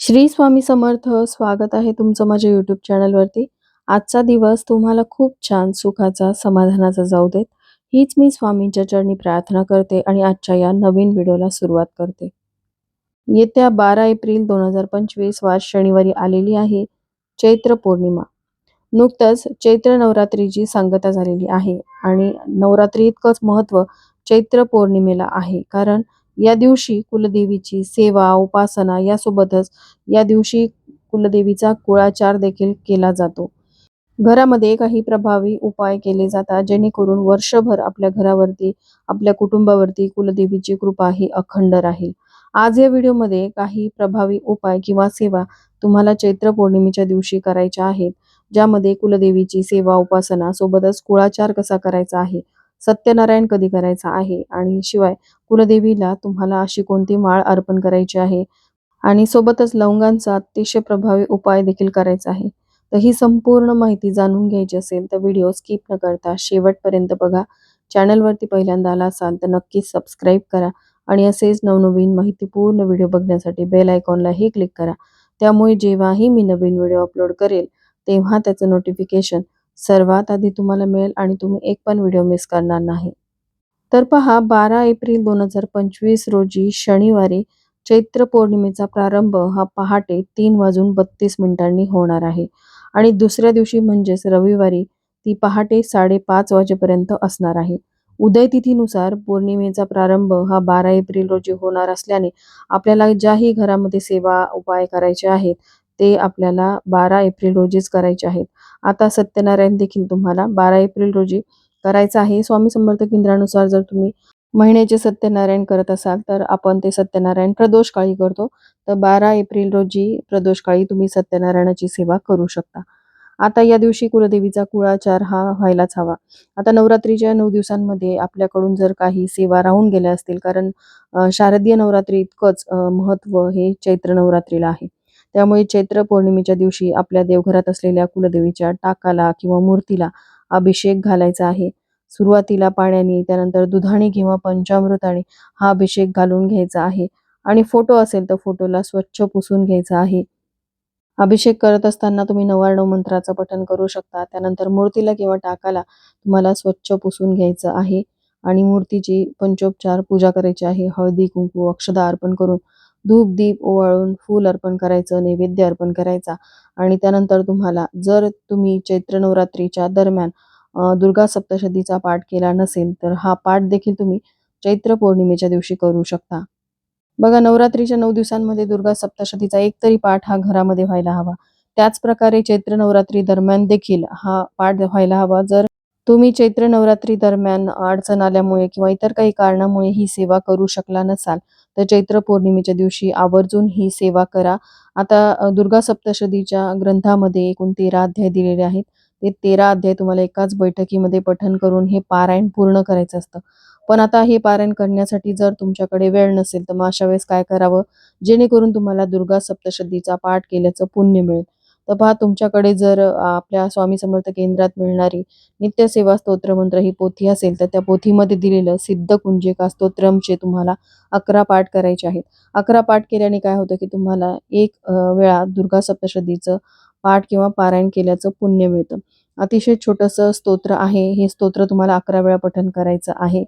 श्री स्वामी समर्थ स्वागत आहे तुमचं माझ्या यूट्यूब चॅनलवरती आजचा दिवस तुम्हाला खूप छान सुखाचा समाधानाचा जाऊ देत. हीच मी स्वामींच्या चरणी प्रार्थना करते आणि आजच्या या नवीन व्हिडिओला सुरुवात करते. येत्या बारा एप्रिल दोन हजार पंचवीस वार शनिवारी आलेली आहे चैत्र पौर्णिमा. नुकतंच चैत्र नवरात्रीची सांगता झालेली आहे आणि नवरात्री इतकंच महत्त्व चैत्र पौर्णिमेला आहे. कारण या दिवशी कुलदेवीची सेवा उपासना यासोबतच या दिवशी कुलदेवीचा कुळाचार देखील केला जातो. घरामध्ये काही प्रभावी उपाय केले जातात जेणेकरून वर्षभर आपल्या घरावरती आपल्या कुटुंबावरती कुलदेवीची कृपा ही अखंड राहील. आज या व्हिडिओमध्ये काही प्रभावी उपाय किंवा सेवा तुम्हाला चैत्र पौर्णिमेच्या दिवशी करायच्या आहेत ज्यामध्ये कुलदेवीची सेवा उपासना सोबतच कुळाचार कसा करायचा आहे सत्यनारायण कधी करायचा आहे? आणि शिवाय कुलदेवीला तुम्हाला अशी कोणती माळ अर्पण करायची आहे? आणि सोबतच लवंगांचा अतिशय प्रभावी उपाय देखील करायचा आहे. तर ही संपूर्ण माहिती जाणून घ्यायची असेल तर व्हिडिओ स्किप न करता शेवटपर्यंत बघा. चॅनलवरती पहिल्यांदा आला असाल तर नक्कीच सबस्क्राईब करा आणि असेच नवनवीन माहितीपूर्ण व्हिडिओ बघण्यासाठी बेल आयकॉनलाही क्लिक करा. त्यामुळे जेव्हाही मी नवीन व्हिडिओ अपलोड करेल तेव्हा त्याचं नोटिफिकेशन सर्वात आधी तुम्हाला मिळेल आणि तुम्ही एक पण व्हिडिओ मिस करणार नाही. तर पहा बारा एप्रिल दोन हजार पंचवीस रोजी शनिवारी चैत्र पौर्णिमेचा प्रारंभ हा पहाटे तीन वाजून बत्तीस मिनिटांनी होणार आहे. आणि दुसऱ्या दिवशी म्हणजेच रविवारी ती पहाटे साडेपाच वाजेपर्यंत असणार आहे. उदय तिथीनुसार पौर्णिमेचा प्रारंभ हा बारा एप्रिल रोजी होणार असल्याने आपल्याला ज्याही घरामध्ये सेवा उपाय करायचे आहेत ते आपल्याला बारा एप्रिल रोजीच करायचे आहेत. आता सत्यनारायण देखील तुम्हाला बारा एप्रिल रोजी करायचं आहे. स्वामी समर्थ केंद्रानुसार जर तुम्ही महिन्याचे सत्यनारायण करत असाल तर आपण ते सत्यनारायण प्रदोष काळी करतो. तर बारा एप्रिल रोजी प्रदोष काळी तुम्ही सत्यनारायणाची सेवा करू शकता. आता या दिवशी कुलदेवीचा कुळाचार हा व्हायलाच हवा. आता नवरात्रीच्या नऊ दिवसांमध्ये आपल्याकडून जर काही सेवा राहून गेल्या असतील कारण शारदीय नवरात्री इतकंच महत्त्व हे चैत्र नवरात्रीला आहे. त्यामुळे चैत्र पौर्णिमेच्या दिवशी आपल्या देवघरात असलेल्या कुलदेवीच्या टाकाला किंवा मूर्तीला अभिषेक घालायचा आहे. सुरुवातीला पाण्याने त्यानंतर दुधाने किंवा पंचामृताने हा अभिषेक घालून घ्यायचा आहे आणि फोटो असेल तर फोटोला स्वच्छ पुसून घ्यायचा आहे. अभिषेक करत असताना तुम्ही नवार्णव मंत्राचं पठण करू शकता. त्यानंतर मूर्तीला किंवा टाकाला तुम्हाला स्वच्छ पुसून घ्यायचं आहे आणि मूर्तीची पंचोपचार पूजा करायची आहे. हळदी कुंकू अक्षदा अर्पण करून धूप दीप ओवाळून फूल अर्पण करायचं नैवेद्य अर्पण करायचा. आणि त्यानंतर तुम्हाला जर तुम्ही चैत्र नवरात्रीच्या दरम्यान दुर्गा सप्तशतीचा पाठ केला नसेल तर हा पाठ देखील तुम्ही चैत्र पौर्णिमेच्या दिवशी करू शकता. बघा नवरात्रीच्या नऊ दिवसांमध्ये दुर्गा सप्तशतीचा एक तरी पाठ हा घरामध्ये व्हायला हवा. त्याच प्रकारे चैत्र नवरात्री दरम्यान देखील हा पाठ व्हायला हवा. जर तुम्ही चैत्र नवरात्री दरम्यान अडचण आल्यामुळे किंवा इतर काही कारणामुळे ही सेवा करू शकला नसाल तर चैत्र पौर्णिमेच्या दिवशी आवर्जून ही सेवा करा. आता दुर्गा सप्तशतीच्या ग्रंथामध्ये एकूण तेरा अध्याय दिलेले आहेत. ते तेरा अध्याय तुम्हाला एकाच बैठकीमध्ये पठन करून हे पारायण पूर्ण करायचं असतं. पण आता हे पारायण करण्यासाठी जर तुमच्याकडे वेळ नसेल तर मग अशा वेळेस काय करावं? जेणेकरून तुम्हाला दुर्गा सप्तशतीचा पाठ केल्याचं पुण्य मिळेल. तर पहा तुमच्याकडे जर आपल्या स्वामी समर्थ केंद्रात मिळणारी नित्यसेवा स्तोत्र मंत्र ही पोथी असेल तर त्या पोथीमध्ये दिलेलं सिद्ध कुंजिका स्तोत्रमचे तुम्हाला अकरा पाठ करायचे आहेत. अकरा पाठ केल्याने काय होतं की तुम्हाला एक वेळा दुर्गा सप्तशतीचं पाठ किंवा पारायण केल्याचं पुण्य मिळतं. अतिशय छोटंसं स्तोत्र आहे. हे स्तोत्र तुम्हाला अकरा वेळा पठन करायचं आहे.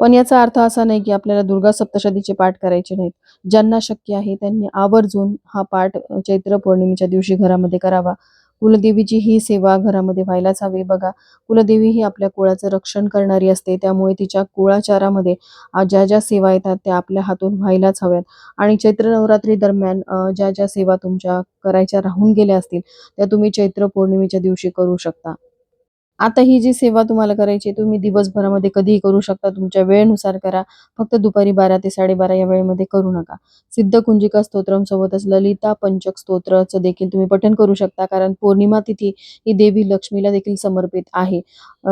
पण याचा अर्थ असा नाही की आपल्याला दुर्गा सप्तशतीचे पाठ करायचे नाहीत. ज्यांना शक्य आहे त्यांनी आवर्जून हा पाठ चैत्र पौर्णिमेच्या दिवशी घरामध्ये करावा. कुलदेवीची ही सेवा घरामध्ये व्हायलाच हवी. बघा कुलदेवी ही आपल्या कुळाचं रक्षण करणारी असते. त्यामुळे तिच्या कुळाचारामध्ये ज्या ज्या सेवा येतात त्या आपल्या हातून व्हायलाच हव्यात. आणि चैत्र नवरात्री दरम्यान ज्या ज्या सेवा तुमच्या करायच्या राहून गेल्या असतील त्या तुम्ही चैत्र पौर्णिमेच्या दिवशी करू शकता. आता ही जी सेवा तुम्हाला करायची तुम्ही दिवसभरामध्ये कधीही करू शकता. तुमच्या वेळेनुसार करा. फक्त दुपारी बारा ते साडेबारा या वेळेमध्ये करू नका. सिद्ध कुंजिका स्तोत्रम सोबतच ललिता पंचक स्तोत्राचं देखील तुम्ही पठन करू शकता कारण पौर्णिमा तिथी ही देवी लक्ष्मीला देखील समर्पित आहे.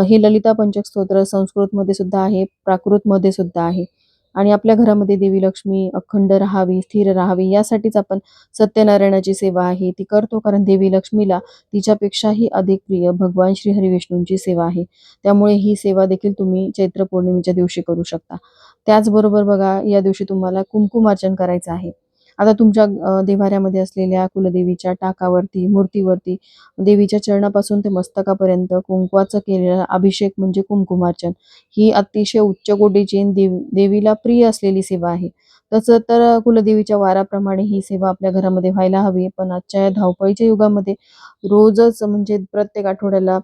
हे ललिता पंचक स्तोत्र संस्कृतमध्ये सुद्धा आहे प्राकृतमध्ये सुद्धा आहे. आणि आपल्या घरामध्ये देवी लक्ष्मी अखंड राहावी स्थिर राहावी यासाठीच आपण सत्यनारायणाची सेवा आहे ती करतो. कारण देवी लक्ष्मीला तिच्यापेक्षाही अधिक प्रिय भगवान श्री हरी विष्णूंची सेवा आहे. त्यामुळे ही सेवा देखील तुम्ही चैत्र पौर्णिमेच्या दिवशी करू शकता. त्याचबरोबर बघा या दिवशी तुम्हाला कुंकुमार्चन करायचं आहे. आता तुमच्या देवाऱ्यामध्ये असलेल्या कुलदेवीच्या टाकावरती, मूर्तीवरती देवीच्या चरणापासून ते मस्तकापर्यंत कुंकवाचं केलेला अभिषेक म्हणजे कुंकुमार्चन ही अतिशय उच्च कोटीची देव देवीला प्रिय असलेली सेवा आहे. तसं तर कुलदेवीच्या वाराप्रमाणे ही सेवा आपल्या घरामध्ये व्हायला हवी. पण आजच्या या धावपळीच्या युगामध्ये रोजच म्हणजे प्रत्येक आठवड्याला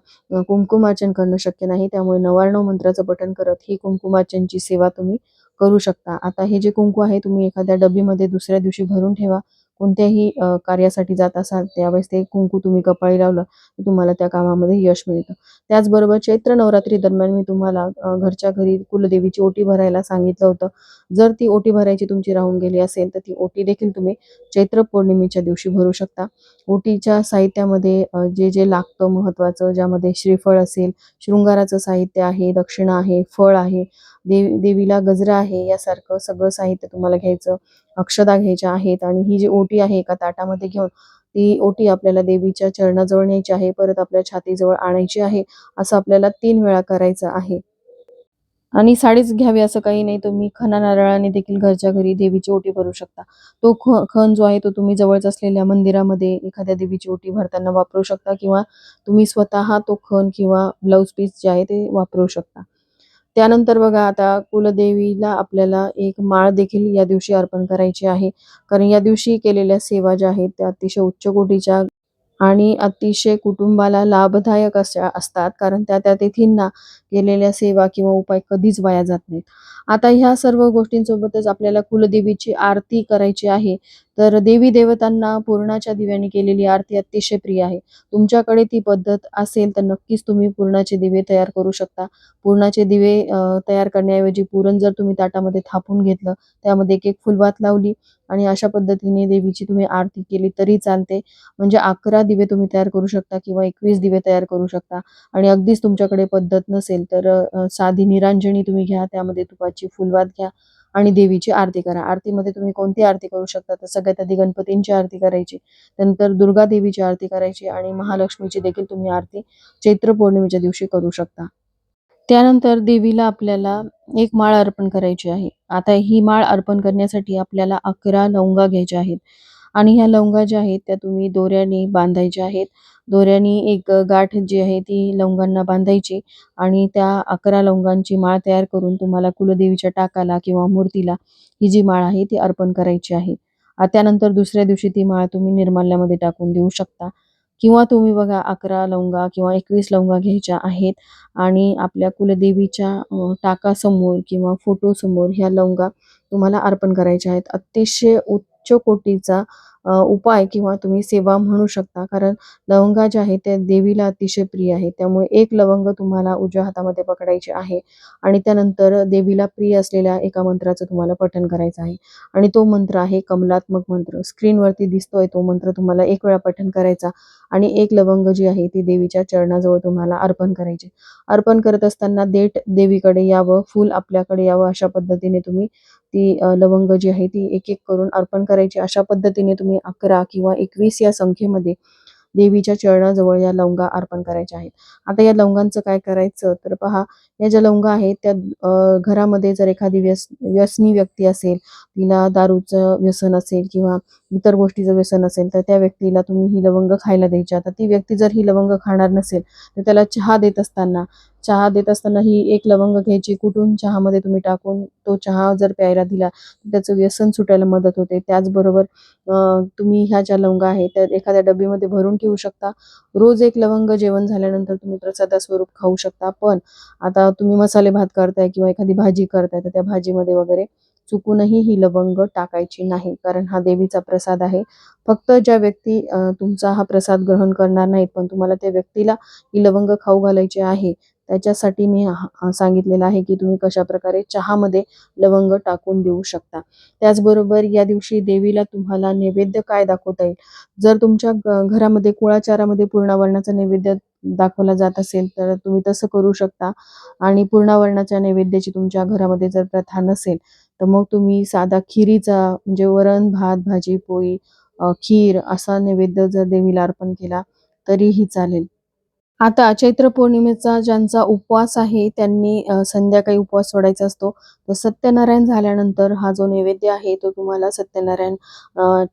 कुंकुमार्चन करणं शक्य नाही. त्यामुळे 999 मंत्राचं पठण करत ही कुंकुमार्चनची सेवा तुम्ही करू शकता. आता हे जे कुंकू आहे तुम्ही एखाद्या डब्बीमध्ये दुसऱ्या दिवशी भरून ठेवा. कोणत्याही कार्यासाठी जात असाल त्यावेळेस ते कुंकू तुम्ही कपाळी लावलं तर तुम्हाला त्या कामामध्ये यश मिळतं. त्याचबरोबर चैत्र नवरात्री दरम्यान मी तुम्हाला घरच्या घरी कुलदेवीची ओटी भरायला सांगितलं होतं. जर ती ओटी भरायची तुमची राहून गेली असेल तर ती ओटी देखील तुम्ही चैत्र पौर्णिमेच्या दिवशी भरू शकता. ओटीच्या साहित्यामध्ये जे जे लागतं महत्त्वाचं ज्यामध्ये श्रीफळ असेल, शृंगाराचं साहित्य आहे, दक्षिणा आहे, फळ आहे, देवी देवीला गजरा आहे यासारखं सगळं साहित्य तुम्हाला घ्यायचं. अक्षता घ्यायच्या आहेत आणि ही जी ओटी आहे एका ताटामध्ये घेऊन ती ओटी आपल्याला देवीच्या चरणाजवळ न्यायची आहे. परत आपल्या छातीजवळ आणायची आहे. असं आपल्याला तीन वेळा करायचं आहे. आणि साडीच घ्यावी असं काही नाही. तुम्ही खणा नारळाने देखील घरच्या घरी देवीची ओटी भरू शकता. तो ख खण जो आहे तो तुम्ही जवळच असलेल्या मंदिरामध्ये एखाद्या देवीची ओटी भरताना वापरू शकता किंवा तुम्ही स्वतः तो खण किंवा ब्लाऊज पीस जे आहे ते वापरू शकता. त्यानंतर बघा आता कुलदेवीला आपल्याला एक माळ देखील या दिवशी अर्पण करायची आहे. कारण या दिवशी केलेल्या सेवा ज्या आहेत त्या अतिशय उच्च कोटीच्या आणि अतिशय कुटुंबाला लाभदायक अशा असतात. कारण त्या त्या तिथींना केलेल्या सेवा किंवा उपाय कधीच वाया जात नाहीत. आता ह्या सर्व गोष्टींसोबतच आपल्याला कुलदेवीची आरती करायची आहे. तर देवी-देवतांना पुरणाच्या दिव्याने केलेली आरती अतिशय प्रिय आहे. तुमच्याकडे ती पद्धत असेल तर नक्कीच तुम्ही पुरणाचे दिवे तयार करू शकता. पूर्णाचे दिवे तयार करण्याऐवजी पुरण जर तुम्ही ताटामध्ये थापून घेतलं, त्यामध्ये एक-एक फुलवात लावली आणि अशा पद्धतीने देवीची तुम्ही आरती केली तरी चालते. म्हणजे 11 दिवे तुम्ही तयार करू शकता किंवा 21 दिवे तयार करू शकता आणि अगदीच तुमच्याकडे पद्धत नसेल तर साधी निरांजनी तुम्ही घ्या, त्यामध्ये तुपाची फुलवात घ्या आणि देवीची आरती करा. आरतीमध्ये तुम्ही कोणती आरती करू शकता तर सगळ्यात आधी गणपतींची आरती करायची, त्यानंतर दुर्गा देवीची आरती करायची आणि महालक्ष्मीची देखील तुम्ही आरती चैत्र पौर्णिमेच्या दिवशी करू शकता. त्यानंतर देवीला आपल्याला एक माळ अर्पण करायची आहे. आता ही माळ अर्पण करण्यासाठी आपल्याला 11 लवंगा घ्यायच्या आहेत आणि ह्या लवंगा ज्या आहेत त्या तुम्ही दोऱ्याने बांधायच्या आहेत. दोऱ्याने एक गाठ जी आहे ती लवंगांना बांधायची आणि त्या 11 लवंगांची माळ तयार करून तुम्हाला कुलदेवीच्या टाकाला किंवा मूर्तीला ही जी माळ आहे ती अर्पण करायची आहे. त्यानंतर दुसऱ्या दिवशी ती माळ तुम्ही निर्माल्यामध्ये टाकून देऊ शकता किंवा तुम्ही बघा 11 लवंगा किंवा 21 लवंगा घ्यायच्या आहेत आणि आपल्या कुलदेवीच्या टाकासमोर किंवा फोटोसमोर ह्या लवंगा तुम्हाला अर्पण करायच्या आहेत. अतिशय उत् उच्च कोटीचा उपाय किंवा तुम्ही सेवा म्हणू शकता. कारण लवंगा ज्या आहेत त्या देवीला अतिशय प्रिय आहे त्यामुळे एक लवंग तुम्हाला उजव्या हातामध्ये पकडायची आहे आणि त्यानंतर देवीला प्रिय असलेल्या एका मंत्राचं तुम्हाला पठण करायचं आहे आणि तो मंत्र आहे कमलात्मक मंत्र. स्क्रीनवरती दिसतोय तो मंत्र तुम्हाला एक वेळा पठण करायचा आणि एक लवंग जी आहे ती देवीच्या चरणाजवळ तुम्हाला अर्पण करायची. अर्पण करत असताना देठ देवीकडे यावं, फूल आपल्याकडे यावं अशा पद्धतीने तुम्ही ती लवंग जी आहे ती एक-एक करून अर्पण करायची. अशा पद्धतीने तुम्ही 11 किंवा 21 या संख्येमध्ये देवीच्या चरणाजवळ या लवंगा अर्पण करायच्या आहेत. आता या लवंगांचं काय करायचं तर पहा, या ज्या लवंगा आहेत त्या घरामध्ये जर एखादी व्यस व्यसनी व्यक्ती असेल, तिला दारूचं व्यसन असेल किंवा इतर गोष्टीचं व्यसन असेल, तर त्या व्यक्तीला तुम्ही ही लवंग खायला द्यायची. आता ती व्यक्ती जर ही लवंग खाणार नसेल, तर त्याला चहा देत असताना चहा देत असताना ही एक लवंग घ्यायची, कुठून चहामध्ये तुम्ही टाकून तो चहा जर प्यायला दिला, तर त्याचं व्यसन सुटायला मदत होते. त्याचबरोबर अ, तुम्ही ह्या ज्या लवंगा आहेत त्या एखाद्या डब्बीमध्ये भरून ठेवू शकता. रोज एक लवंग जेवण झाल्यानंतर तुम्ही प्रसादास्वरूप खाऊ शकता. पण आता तुम्ही मसाले भात करताय किंवा एखादी भाजी करताय, तर त्या भाजीमध्ये वगैरे चुकूनही ही लवंग टाकायची नाही. कारण हा देवीचा प्रसाद आहे. फक्त ज्या व्यक्ती तुमचा हा प्रसाद ग्रहण करणार नाहीत, पण तुम्हाला त्या व्यक्तीला ही लवंग खाऊ घालायची आहे, त्याच्यासाठी मी सांगितलेलं आहे की तुम्ही कशाप्रकारे चहामध्ये लवंग टाकून देऊ शकता. त्याचबरोबर या दिवशी देवीला तुम्हाला नैवेद्य काय दाखवता येईल, जर तुमच्या घरामध्ये कुळाचारामध्ये पूर्णावरणाचा नैवेद्य दाखवला जात असेल, तर तुम्ही तसं करू शकता आणि पूर्णावरणाच्या नैवेद्याची तुमच्या घरामध्ये जर प्रथा नसेल, तर मग तुम्ही साधा खिरीचा म्हणजे वरण, भात, भाजी, पोळी, खीर असा नैवेद्य जर देवीला अर्पण केला तरीही चालेल. आता चैत्र पौर्णिमेचा ज्यांचा उपवास आहे त्यांनी संध्याकाळी उपवास सोडायचा असतो. तर सत्यनारायण झाल्यानंतर हा जो नैवेद्य आहे तो तुम्हाला सत्यनारायण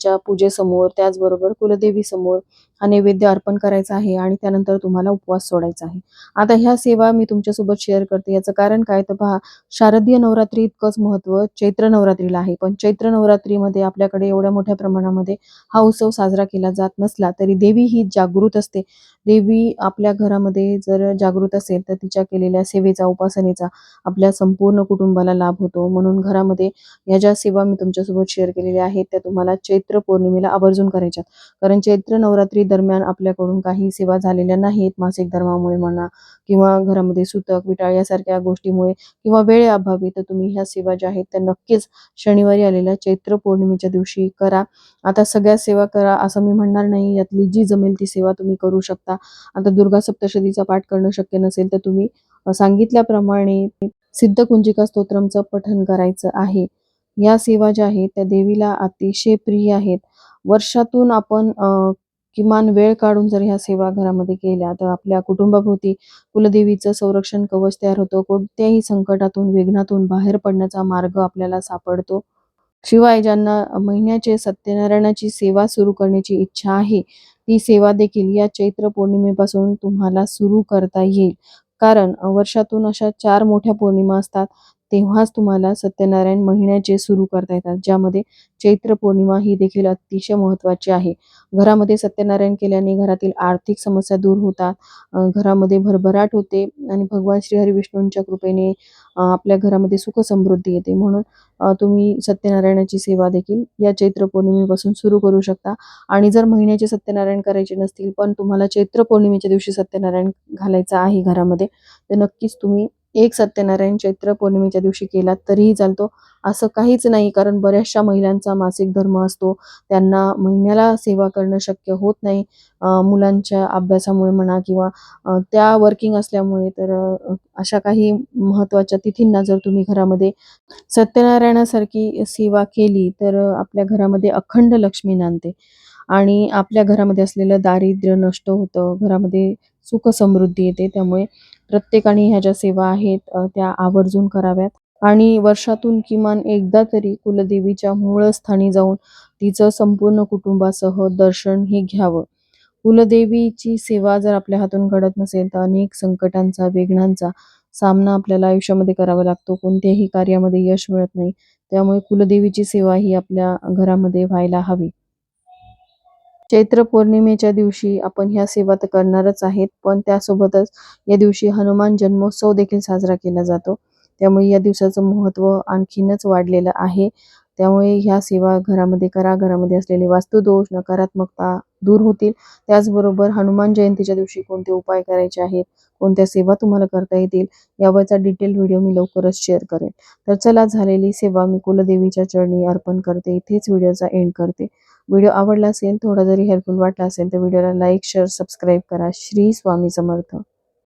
च्या पूजेसमोर त्याचबरोबर कुलदेवी समोर हा नैवेद्य अर्पण करायचा आहे आणि त्यानंतर तुम्हाला उपवास सोडायचा आहे. आता ह्या सेवा मी तुमच्यासोबत शेअर करते. याचं कारण काय? तर पहा शारदीय नवरात्री इतकंच महत्त्व चैत्र नवरात्रीला आहे. पण चैत्र नवरात्रीमध्ये आपल्याकडे एवढ्या मोठ्या प्रमाणामध्ये हा उत्सव साजरा केला जात नसला तरी देवी ही जागृत असते. देवी आपल्या घरामध्ये जर जागृत असेल तर तिच्या केलेल्या सेवेचा उपासनेचा आपल्या संपूर्ण कुटुंबाला लाभ होतो. म्हणून घरामध्ये ह्या ज्या सेवा मी तुमच्यासोबत शेअर केलेल्या आहेत त्या तुम्हाला चैत्र पौर्णिमेला आवर्जून करायच्यात. कारण चैत्र नवरात्री दरम्यान आपल्याकडून काही सेवा झालेल्या नाहीत. मासिक धर्मामुळे म्हणा किंवा घरामध्ये सुतक विटाळ यासारख्या गोष्टीमुळे किंवा वेळेअभावी तर तुम्ही ह्या सेवा ज्या आहेत त्या नक्कीच शनिवारी आलेल्या चैत्र पौर्णिमेच्या दिवशी करा. आता सगळ्या सेवा करा असं मी म्हणणार नाही. यातली जी जमेल ती सेवा तुम्ही करू शकता. आता दुर्गा सप्तशतीचा पाठ करणं शक्य नसेल तर तुम्ही सांगितल्याप्रमाणे सिद्ध कुंजिका स्तोत्रमचं पठन करायचं आहे. या सेवा ज्या आहेत त्या देवीला अतिशय प्रिय आहेत. वर्षातून आपण किमान वेळ काढून जर ह्या सेवा घरामध्ये केल्या तर आपल्या कुटुंबाभोवती कुलदेवीचं संरक्षण कवच तयार होतं. कोणत्याही संकटातून विघ्नातून बाहेर पडण्याचा मार्ग आपल्याला सापडतो. शिवाय ज्यांना महिन्याचे सत्यनारायणाची सेवा सुरू करण्याची इच्छा आहे ती सेवा देखील या चैत्र पौर्णिमेपासून तुम्हाला सुरू करता येईल. कारण वर्षातून अशा चार मोठ्या पौर्णिमा असतात तेव्हाच तुम्हाला सत्यनारायण महिन्याचे सुरू करता येतात ज्यामध्ये चैत्र पौर्णिमा ही देखील अतिशय महत्त्वाची आहे. घरामध्ये सत्यनारायण केल्याने घरातील आर्थिक समस्या दूर होतात. घरामध्ये भरभराट होते आणि भगवान श्रीहरी विष्णूंच्या कृपेने आपल्या घरामध्ये सुख समृद्धी येते. म्हणून तुम्ही सत्यनारायणाची सेवा देखील या चैत्र पौर्णिमेपासून सुरू करू शकता. आणि जर महिन्याचे सत्यनारायण करायचे नसतील पण तुम्हाला चैत्र पौर्णिमेच्या दिवशी सत्यनारायण घालायचं आहे घरामध्ये तर नक्कीच तुम्ही एक सत्यनारायण चैत्र पौर्णिमेच्या दिवशी केलात तरीही चालतो. असं काहीच नाही कारण बऱ्याचशा महिलांचा मासिक धर्म असतो. त्यांना महिन्याला सेवा करणं शक्य होत नाही. मुलांच्या अभ्यासामुळे म्हणा किंवा त्या वर्किंग असल्यामुळे तर अशा काही महत्त्वाच्या तिथींना जर तुम्ही घरामध्ये सत्यनारायणासारखी सेवा केली तर आपल्या घरामध्ये अखंड लक्ष्मी नांदते. आणि आपल्या घरामध्ये असलेलं दारिद्र्य नष्ट होतं. घरामध्ये सुख समृद्धी येते. त्यामुळे प्रत्येकाने ह्या ज्या सेवा आहेत त्या आवर्जून कराव्यात. आणि वर्षातून किमान एकदा तरी कुलदेवीच्या मूळस्थानी जाऊन तिचं संपूर्ण कुटुंबासह दर्शन हे घ्यावं. कुलदेवीची सेवा जर आपल्या हातून घडत नसेल तर अनेक संकटांचा विघ्नांचा सामना आपल्याला आयुष्यामध्ये करावा लागतो. कोणत्याही कार्यामध्ये यश मिळत नाही. त्यामुळे कुलदेवीची सेवा ही आपल्या घरामध्ये व्हायला हवी. चैत्र पौर्णिमेच्या दिवशी आपण ह्या सेवा तर करणारच आहेत पण त्यासोबतच या दिवशी हनुमान जन्मोत्सव देखील साजरा केला जातो. त्यामुळे या दिवसाचं महत्त्व आणखीनच वाढलेलं आहे. त्यामुळे ह्या सेवा घरामध्ये करा घरामध्ये असलेले वास्तुदोष नकारात्मकता दूर होतील. त्याचबरोबर हनुमान जयंतीच्या दिवशी कोणते उपाय करायचे आहेत कोणत्या सेवा तुम्हाला करता येतील यावरचा डिटेल व्हिडिओ मी लवकरच शेअर करेन. तर चला झालेली सेवा मी कुलदेवीच्या चरणी अर्पण करते. इथेच व्हिडिओचा एंड करते. व्हिडिओ आवडला असेल थोडा जरी हेल्पफुल वाटला असेल तर व्हिडिओला लाईक शेअर सबस्क्राईब करा. श्री स्वामी समर्थ.